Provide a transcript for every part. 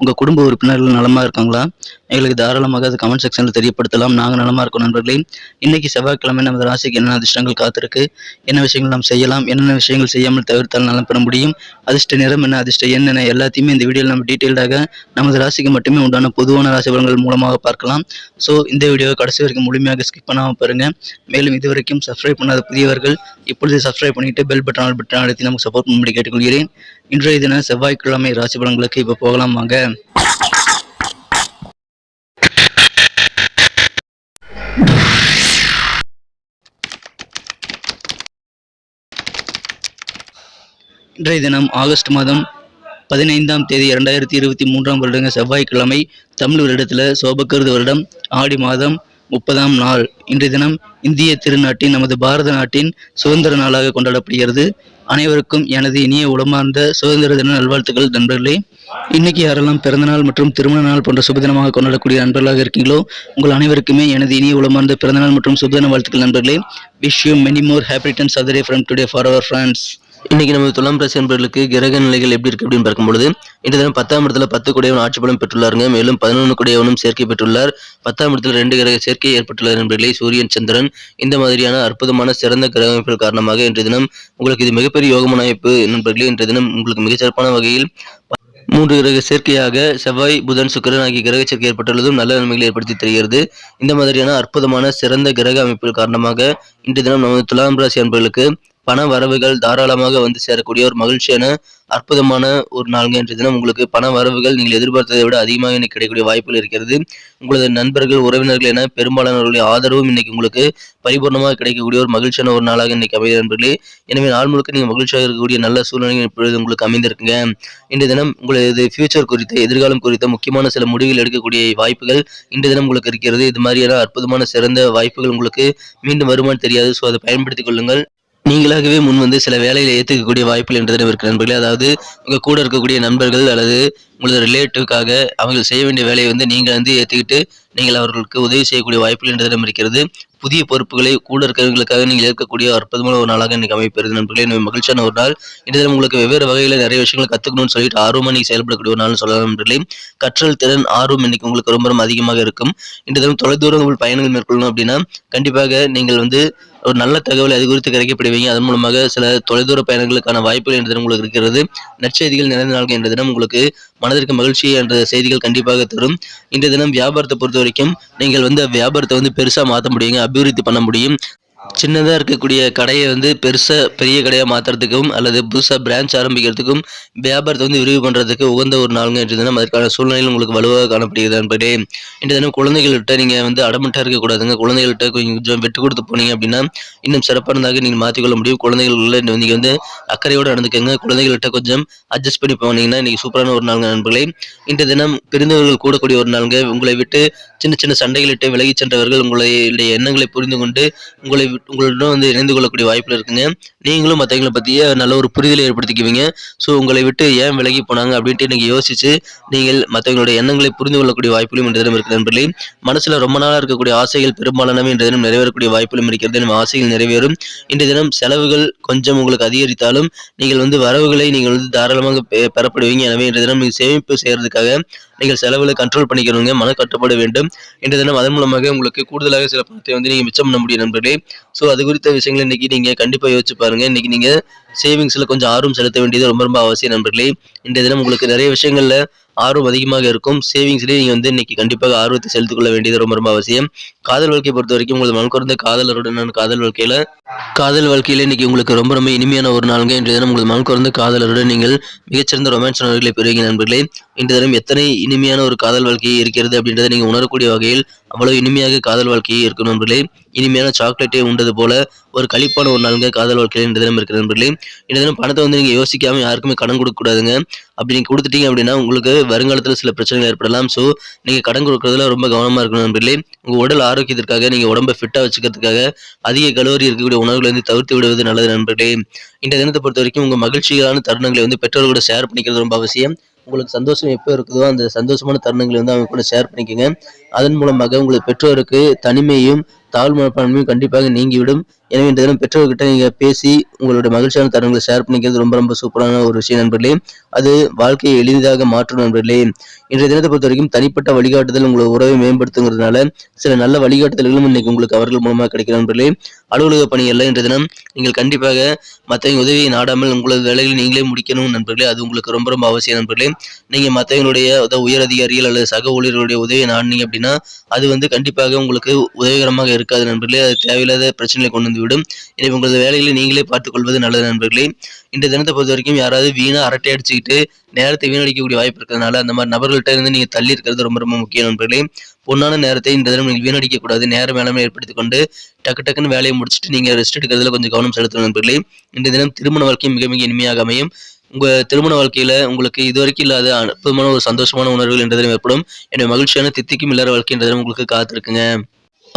உங்கள் குடும்ப உறுப்பினர்கள் நலமாக இருக்காங்களா? எங்களுக்கு தாராளமாக அது கமெண்ட் செக்ஷனில் தெரியப்படுத்தலாம். நாங்கள் நலமாக இருக்கோம் நண்பர்களே. இன்றைக்கி செவ்வாய்க்கிழமை நமது ராசிக்கு என்னென்ன அதிர்ஷ்டங்கள் காத்திருக்கு? என்ன விஷயங்கள் நாம் செய்யலாம்? என்னென்ன விஷயங்கள் செய்யாமல் தவிர்த்தால் நலம் பெற முடியும்? அதிர்ஷ்ட நிறம் என்ன? அதிர்ஷ்ட என்னென்ன என்ன? எல்லாத்தையுமே இந்த வீடியோவில் நம்ம டீட்டெயில்டாக நமது ராசிக்கு மட்டுமே உண்டான பொதுவான ராசி பலன்கள் மூலமாக பார்க்கலாம். ஸோ இந்த வீடியோவை கடைசி வரைக்கும் முழுமையாக ஸ்கிப் பண்ணாமல் பாருங்கள் மேலும் இது வரைக்கும் சப்ஸ்கிரைப் பண்ணாத புதியவர்கள் இப்பொழுது சப்ஸ்கிரைப் பண்ணிட்டு பெல் பட்டன் ஆல் பட்டன் அழுத்தி நமக்கு சப்போர்ட் பண்ணும்படி கேட்டுக்கொள்கிறேன். இன்றைய தின செவ்வாய்க்கிழமை ராசி பலன்களுக்கு இப்போ போகலாம் வாங்க. இன்றைய தினம் ஆகஸ்ட் மாதம் பதினைந்தாம் தேதி இரண்டாயிரத்தி இருபத்தி மூன்றாம் வருடங்க செவ்வாய்க்கிழமை தமிழ் வருடத்தில் சோபக்கிருது வருடம் ஆடி மாதம் முப்பதாம் நாள். இன்றைய தினம் இந்திய திருநாட்டின் நமது பாரத நாட்டின் சுதந்திர நாளாக கொண்டாடப்படுகிறது. அனைவருக்கும் எனது இனிய உளமார்ந்த சுதந்திர தின நல்வாழ்த்துக்கள் நண்பர்களே. இன்னைக்கு யாரெல்லாம் பிறந்தநாள் மற்றும் திருமண நாள் போன்ற சுபதினமாக கொண்டாடக்கூடிய நண்பர்களாக இருக்கீங்களோ உங்கள் அனைவருக்குமே எனது இனிய உளமார்ந்த பிறந்தநாள் மற்றும் சுபதின வாழ்த்துக்கள் நண்பர்களே. Wish you many more happy returns அதரே from today for our friends இன்னைக்கு நம்ம துலாம் ராசி என்பவர்களுக்கு கிரக நிலைகள் எப்படி இருக்கு அப்படின்னு பார்க்கும்பொழுது இன்று தினம் பத்தாம் இடத்துல பத்து குடையவன் ஆட்சி பலம் பெற்றுள்ளாருங்க. மேலும் பதினொன்று குடையவனும் சேர்க்கை பெற்றுள்ளார். பத்தாம் இடத்துல ரெண்டு கிரக சேர்க்கை ஏற்பட்டுள்ள என்பதிலே சூரியன் சந்திரன் இந்த மாதிரியான அற்புதமான சிறந்த கிரக அமைப்புகள் காரணமாக இன்றைய தினம் உங்களுக்கு இது மிகப்பெரிய யோகமான அமைப்பு நண்பர்களே இன்றைய தினம் உங்களுக்கு மிகச்சிறப்பான வகையில் மூன்று கிரக சேர்க்கையாக செவ்வாய் புதன் சுக்கரன் ஆகிய கிரக சேர்க்கை ஏற்பட்டுள்ளதும் நல்ல நன்மைகளை ஏற்படுத்தி தருகிறது. இந்த மாதிரியான அற்புதமான சிறந்த கிரக அமைப்புகள் காரணமாக இன்றைய தினம் நமது துலாம் ராசி அன்பர்களுக்கு பண வரவுகள் தாராளமாக வந்து சேரக்கூடிய ஒரு மகிழ்ச்சியான அற்புதமான ஒரு நாள்ங்க இன்றைய தினம். உங்களுக்கு பண வரவுகள் நீங்கள் எதிர்பார்த்ததை விட அதிகமாக இன்னைக்கு கிடைக்கக்கூடிய வாய்ப்புகள் இருக்கிறது. உங்களது நண்பர்கள் உறவினர்கள் என பெரும்பாலானவர்களுடைய ஆதரவும் இன்னைக்கு உங்களுக்கு பரிபூர்ணமாக கிடைக்கக்கூடிய ஒரு மகிழ்ச்சியான ஒரு நாளாக இன்னைக்கு அமைய நண்பர்களே. எனவே நாள் முழுக்க நீங்கள் மகிழ்ச்சியாக இருக்கக்கூடிய நல்ல சூழ்நிலைகள் இப்பொழுது உங்களுக்கு அமைந்திருக்குங்க. இன்றைய தினம் உங்களது ஃபியூச்சர் குறித்த எதிர்காலம் குறித்த முக்கியமான சில முடிவுகள் எடுக்கக்கூடிய வாய்ப்புகள் இன்றைய தினம் உங்களுக்கு இருக்கிறது. இது மாதிரியான அற்புதமான சிறந்த வாய்ப்புகள் உங்களுக்கு மீண்டும் வருமானு தெரியாது. ஸோ அதை பயன்படுத்திக் கொள்ளுங்கள். நீங்களாகவே முன் வந்து சில வேலைகளை ஏற்றுக்கக்கூடிய வாய்ப்புகள் என்ற தினம் இருக்கு நண்பர்களே அதாவது உங்கள் கூட இருக்கக்கூடிய நண்பர்கள் அல்லது உங்களது ரிலேட்டிவ்க்காக அவர்கள் செய்ய வேண்டிய வேலையை வந்து நீங்கள் வந்து ஏற்றுக்கிட்டு நீங்கள் அவர்களுக்கு உதவி செய்யக்கூடிய வாய்ப்புகள் என்றதிடம் இருக்கிறது. புதிய பொறுப்புகளை கூட இருக்கிறவங்களுக்காக நீங்கள் ஏற்கக்கூடிய அற்புதமான ஒரு நாளாக இன்றைக்கு அமைப்பெறுது நண்பர்களே. எனவே மகிழ்ச்சியான ஒரு நாள். இந்த உங்களுக்கு வெவ்வேறு வகையில் நிறைய விஷயங்களை கற்றுக்கணும்னு சொல்லிட்டு ஆர்வமாக நீங்கள் செயல்படக்கூடிய ஒரு நாள்னு சொல்லலாம் நண்பர்களே. கற்றல் திறன் ஆர்வம் இன்னைக்கு உங்களுக்கு ரொம்ப ரொம்ப அதிகமாக இருக்கும். இந்த தினம் தொலைதூரம் உங்கள் பயணங்கள் மேற்கொள்ளணும் அப்படின்னா கண்டிப்பாக நீங்கள் வந்து ஒரு நல்ல தகவல் அது குறித்து கிடைக்கப்படுவீங்க. அதன் மூலமாக சில தொலைதூர பயணங்களுக்கான வாய்ப்புகள் என்ற தினம் உங்களுக்கு இருக்கிறது. நற்செய்திகள் நிறைந்த நாள் என்ற தினம் உங்களுக்கு மனதிற்கு மகிழ்ச்சி என்ற செய்திகள் கண்டிப்பாக தரும். இந்த தினம் வியாபாரத்தை பொறுத்த வரைக்கும் நீங்கள் வந்து வியாபாரத்தை வந்து பெருசாக மாற்ற முடியுங்க அபிவிருத்தி பண்ண முடியும். சின்னதாக இருக்கக்கூடிய கடையை வந்து பெருசாக பெரிய கடையாக மாற்றுறதுக்கும் அல்லது புதுசாக பிரான்ச் ஆரம்பிக்கிறதுக்கும் வியாபாரத்தை வந்து விரிவு பண்ணுறதுக்கு உகந்த ஒரு நாளுங்க இன்று தினம். அதற்கான சூழ்நிலையில் உங்களுக்கு வலுவாக காணப்படுகிறது நண்பர்களே இன்று தினம் குழந்தைகள்கிட்ட நீங்கள் வந்து அடமட்டாக இருக்கக்கூடாதுங்க. குழந்தைகள்கிட்ட கொஞ்சம் விட்டு கொடுத்து போனீங்க அப்படின்னா இன்னும் சிறப்பானதாக நீங்கள் மாற்றிக்கொள்ள முடியும். குழந்தைகள் நீங்கள் வந்து அக்கறையோடு நடந்துக்கங்க. குழந்தைகள்கிட்ட கொஞ்சம் அட்ஜஸ்ட் பண்ணி போனீங்கன்னா இன்னைக்கு சூப்பரான ஒரு நாளுங்க நண்பர்களே இன்று தினம் பிரிந்தவர்கள் கூடக்கூடிய ஒரு நாளுங்க. உங்களை விட்டு சின்ன சின்ன சண்டைகளிட்டு விலகி சென்றவர்கள் உங்களுடைய எண்ணங்களை புரிந்து கொண்டு உங்களை உங்களிடம் வந்து இணைந்து கொள்ளக்கூடிய வாய்ப்புகள் இருக்குங்க. நீங்களும் மற்றவங்களை பற்றிய நல்ல ஒரு புரிதலை ஏற்படுத்திக்குவீங்க. ஸோ உங்களை விட்டு ஏன் விலகி போனாங்க அப்படின்ட்டு நீங்கள் யோசிச்சு நீங்கள் மற்றவங்களுடைய எண்ணங்களை புரிந்து கொள்ளக்கூடிய வாய்ப்புகளும் இந்த தினம் இருக்கு நண்பர்களே. மனசில் ரொம்ப நாளாக இருக்கக்கூடிய ஆசைகள் பெரும்பாலானவை இன்றைய தினம் நிறைவேறக்கூடிய வாய்ப்புகளும் இருக்கிறது. நம்ம ஆசைகள் நிறைவேறும். இன்றைய தினம் செலவுகள் கொஞ்சம் உங்களுக்கு அதிகரித்தாலும் நீங்கள் வந்து வரவுகளை நீங்கள் வந்து தாராளமாக பெறப்படுவீங்க. எனவே இன்றைய தினம் நீங்கள் சேமிப்பு செய்கிறதுக்காக நீங்கள் செலவுகளை கண்ட்ரோல் பண்ணிக்கணுங்க மன கட்டுப்பட வேண்டும். இன்றைய தினம் அதன் மூலமாக உங்களுக்கு கூடுதலாக சில பணத்தை வந்து நீங்கள் மிச்சம் பண்ண முடியும் நண்பர்களே. ஸோ அது குறித்த விஷயங்களை இன்னைக்கு நீங்கள் கண்டிப்பாக யோசிச்சு பாருங்க. இன்னைக்கு நீங்கள் சேவிங்ஸில் கொஞ்சம் ஆர்வம் செலுத்த வேண்டியது ரொம்ப ரொம்ப அவசியம் நண்பர்களே. இன்றைய தினம் உங்களுக்கு நிறைய விஷயங்களில் ஆர்வம் அதிகமாக இருக்கும். சேவிங்ஸ்லேயே நீங்கள் வந்து இன்னைக்கு கண்டிப்பாக ஆர்வத்தை செலுத்திக் கொள்ள வேண்டியது ரொம்ப ரொம்ப அவசியம். காதல் வாழ்க்கையை பொறுத்த வரைக்கும் உங்களது மனக்குறந்த காதலருடனான காதல் வாழ்க்கையில் காதல் வாழ்க்கையில் இன்னைக்கு உங்களுக்கு ரொம்ப ரொம்ப இனிமையான ஒரு நாளுங்க. இன்றைய தினம் உங்களது மனக்குறந்த காதலருடன் நீங்கள் மிகச்சிறந்த ரொமான்ஸ் நண்பர்களை பெறுவீங்க நண்பர்களே. இன்றைய தினம் எத்தனை இனிமையான ஒரு காதல் வாழ்க்கை இருக்கிறது அப்படின்றத நீங்கள் உணரக்கூடிய வகையில் அவ்வளவு இனிமையாக காதல் வாழ்க்கையே இருக்கும் நண்பர்களே. இனிமையான சாக்லேட்டை உண்டது போல ஒரு கழிப்பான ஒரு நாளுங்க காதல் வாழ்க்கையில் இந்த தினம் இருக்கிற நண்பர்களே. இந்த தினம் பணத்தை வந்து நீங்கள் யோசிக்காம யாருக்குமே கடன் கொடுக்கக்கூடாதுங்க அப்படி நீங்கள் கொடுத்துட்டீங்க அப்படின்னா உங்களுக்கு வருங்காலத்தில் சில பிரச்சனைகள் ஏற்படலாம். ஸோ நீங்கள் கடன் கொடுக்குறதுல ரொம்ப கவனமாக இருக்கணும் நண்பர்களே. உங்கள் உடல் ஆரோக்கியத்திற்காக நீங்கள் உடம்பை ஃபிட்டாக வச்சுக்கிறதுக்காக அதிக கலோரி இருக்கக்கூடிய உணவுகளை வந்து தவிர்த்து விடுவது நல்லது நண்பர்களே. இந்த தினத்தை பொறுத்த வரைக்கும் உங்கள் மகிழ்ச்சிகளான தருணங்களை வந்து பெற்றோர்களோட ஷேர் பண்ணிக்கிறது ரொம்ப அவசியம். உங்களுக்கு சந்தோஷம் எப்போ இருக்குதோ அந்த சந்தோஷமான தருணங்களை வந்து அவங்க கூட ஷேர் பண்ணிக்கோங்க. அதன் மூலமாக உங்களது பெற்றோருக்கு தனிமையும் தாழ்வு கண்டிப்பாக நீங்கிவிடும். எனவே இந்த தினம் பெற்றோர்கிட்ட நீங்கள் பேசி உங்களுடைய மகிழ்ச்சியான தருணங்களை ஷேர் பண்ணிக்கிறது ரொம்ப ரொம்ப சூப்பரான ஒரு விஷயம் நண்பர்களே. அது வாழ்க்கையை எளிதாக மாற்றும் நண்பர்களே. இன்றைய தினத்தை பொறுத்த வரைக்கும் தனிப்பட்ட வழிகாட்டுதல் உங்களோட உறவை மேம்படுத்துங்கிறதுனால சில நல்ல வழிகாட்டுதல்களும் இன்னைக்கு உங்களுக்கு அவர்கள் மூலமாக கிடைக்கிற நண்பர்களே. அலுவலக பணிகளில் இன்றைய தினம் நீங்கள் கண்டிப்பாக மற்றவங்க உதவியை நாடாமல் உங்களது வேலைகளை நீங்களே முடிக்கணும் நண்பர்களே. அது உங்களுக்கு ரொம்ப ரொம்ப அவசியம் நண்பர்களே. நீங்கள் மற்றவங்களுடைய அதாவது உயர் அதிகாரிகள் அல்லது சக ஊழியர்களுடைய உதவியை நாடினீங்க அப்படின்னா அது வந்து கண்டிப்பாக உங்களுக்கு உதவிகரமாக இருக்காது நண்பர்களே. அது தேவையில்லாத பிரச்சனைகளை கொண்டு வந்து விடும். எனவே உங்களது வேலைகளை நீங்களே பார்த்துக்கொள்வது நல்லது நண்பர்களே. இந்த தினத்தை பொறுத்த வரைக்கும் யாராவது வீணாக அரட்டை அடிச்சுக்கிட்டு நேரத்தை வீணடிக்கக்கூடிய வாய்ப்பு இருக்கிறதுனால அந்த மாதிரி நபர்கள்ட்ட இருந்து நீங்கள் தள்ளி இருக்கிறது ரொம்ப ரொம்ப முக்கியம் நண்பர்களே. பொண்ணான நேரத்தை இந்த தினம் நீங்கள் வீணடிக்கக்கூடாது. நேர ஏற்படுத்திக் கொண்டு டக்கு டக்குன்னு வேலையை முடிச்சுட்டு நீங்கள் ரெஸ்ட் எடுக்கிறதுல கொஞ்சம் கவனம் செலுத்தணும் நண்பர்களே. இந்த தினம் திருமண வாழ்க்கையும் மிக மிக இனிமையாக அமையும். உங்கள் திருமண வாழ்க்கையில் உங்களுக்கு இதுவரைக்கும் இல்லாத அற்புதமான ஒரு சந்தோஷமான உணர்வுகள் என்ற தினம் ஏற்படும். எனவே மகிழ்ச்சியான தித்திக்கும் இல்லாத வாழ்க்கை என்ற தினம் உங்களுக்கு காத்திருக்குங்க.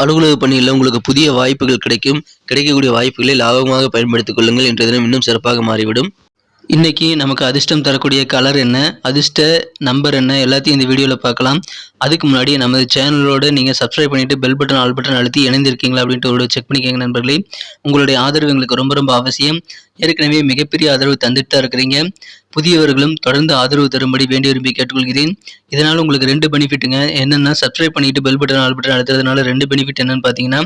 அலுவலக பணியில் உங்களுக்கு புதிய வாய்ப்புகள் கிடைக்கும். கிடைக்கக்கூடிய வாய்ப்புகளை லாபமாக பயன்படுத்திக் கொள்ளுங்கள் என்ற தினம் இன்னும் சிறப்பாக மாறிவிடும். இன்றைக்கி நமக்கு அதிர்ஷ்டம் தரக்கூடிய கலர் என்ன? அதிர்ஷ்ட நம்பர் என்ன? எல்லாத்தையும் இந்த வீடியோவில் பார்க்கலாம். அதுக்கு முன்னாடி நமது சேனலோடு நீங்கள் சப்ஸ்கிரைப் பண்ணிவிட்டு பெல் பட்டன் ஆல் பட்டன் அழுத்தி இணைந்திருக்கீங்களா அப்படின்ட்டு ஒரு செக் பண்ணிக்கோங்க நண்பர்களே. உங்களுடைய ஆதரவு எங்களுக்கு ரொம்ப ரொம்ப அவசியம். ஏற்கனவே மிகப்பெரிய ஆதரவு தந்துட்டு தான் இருக்கிறீங்க. புதியவர்களும் தொடர்ந்து ஆதரவு தரும்படி வேண்டி விரும்பி கேட்டுக்கொள்கிறேன். இதனால் உங்களுக்கு ரெண்டு பெனிஃபிட்டுங்க. என்னென்னா சப்ஸ்கிரைப் பண்ணிட்டு பெல் பட்டன் ஆல் பட்டன் அழுத்துறதுனால ரெண்டு பெனிஃபிட் என்னன்னு பார்த்தீங்கன்னா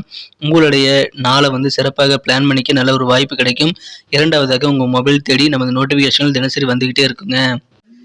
உங்களுடைய நாளை வந்து சிறப்பாக பிளான் பண்ணிக்க நல்ல ஒரு வாய்ப்பு கிடைக்கும். இரண்டாவதாக உங்கள் மொபைல் தேடி நமது நோட்டிஃபிகேஷன்கள் தினசரி வந்துகிட்டே இருக்குங்க.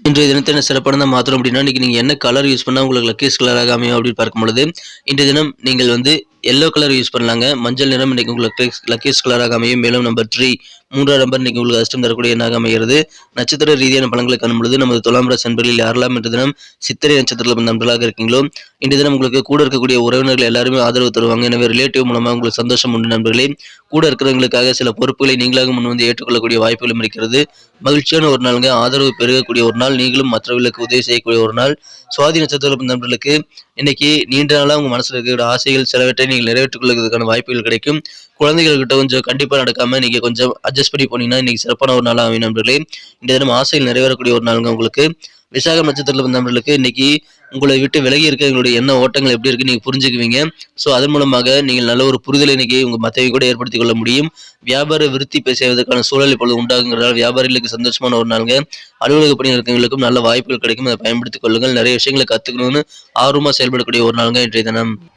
இன்றைய தினத்தை என்ன சிறப்பானதாக மாற்றணும் அப்படின்னா இன்னைக்கு நீங்கள் என்ன கலர் யூஸ் பண்ணால் உங்களுக்கு லக்கேஸ் கலராக அமையும் அப்படின்னு பார்க்கும் பொழுது இன்றைய தினம் நீங்கள் வந்து எல்லோ கலர் யூஸ் பண்ணலாங்க. மஞ்சள் நிறம் இன்னைக்கு உங்களுக்கு லக்கேஸ் கலராக அமையும். மேலும் நம்பர் த்ரீ மூன்றாம் நம்பர் இன்னைக்கு உங்களுக்கு அஷ்டம் தரக்கூடிய எண்ணாக அமைகிறது. நட்சத்திர ரீதியான பலன்களை காணும்பொழுது நமது துலாம் ராசி அன்பர்களில் யாரெல்லாம் இன்று தினம் சித்திரை நட்சத்திரத்தில் பிறந்த நண்பர்களாக இருக்கீங்களோ இன்றைய தினம் உங்களுக்கு கூட இருக்கக்கூடிய உறவினர்கள் எல்லாருமே ஆதரவு தருவாங்க. எனவே ரிலேட்டிவ் மூலமாக உங்களுக்கு சந்தோஷம் உண்டு நண்பர்களே. கூட இருக்கிறவங்களுக்காக சில பொறுப்புகளை நீங்களாக முன் வந்து ஏற்றுக்கொள்ளக்கூடிய வாய்ப்புகளும் இருக்கிறது. மகிழ்ச்சியான ஒரு நாளுங்க. ஆதரவு பெருகக்கூடிய ஒரு நாள். நீங்களும் மற்றவர்களுக்கு உதவி செய்யக்கூடிய ஒரு நாள். சுவாதி நட்சத்திர நண்பர்களுக்கு இன்னைக்கு நீண்ட நாளாக உங்கள் மனசில் இருக்கிற ஆசைகள் சிலவற்றை நீங்கள் நிறைவேற்றிக் கொள்வதற்கான வாய்ப்புகள் கிடைக்கும். குழந்தைகள்கிட்ட கொஞ்சம் கண்டிப்பாக நடக்காமல் நீங்கள் கொஞ்சம் அட்ஜஸ்ட் பண்ணி போனீங்கன்னா இன்னைக்கு சிறப்பான ஒரு நாளாக அமையும் நண்பர்களே. இந்த தினம் ஆசைகள் நிறைவேறக்கூடிய ஒரு நாளுங்க உங்களுக்கு. விசாகம் நட்சத்திரத்தில் பிறந்த நண்பர்களுக்கு இன்னைக்கு உங்களை விட்டு விலகி இருக்க எங்களுடைய என்ன ஓட்டங்கள் எப்படி இருக்கு நீங்கள் புரிஞ்சுக்குவீங்க. ஸோ அதன் மூலமாக நீங்கள் நல்ல ஒரு புரிதலை இன்னைக்கு உங்கள் மற்றவங்க கூட ஏற்படுத்திக் கொள்ள முடியும். வியாபார விருத்தி செய்வதற்கான சூழல் இப்பொழுது உண்டாகுங்கிறதால வியாபாரிகளுக்கு சந்தோஷமான ஒரு நாளுங்க. அலுவலக பணியில் இருக்கவங்களுக்கும் நல்ல வாய்ப்புகள் கிடைக்கும். அதை பயன்படுத்திக் கொள்ளுங்கள். நிறைய விஷயங்களை கற்றுக்கணும்னு ஆர்வமாக செயல்படக்கூடிய ஒரு நாளுங்க இன்றைய தினம்.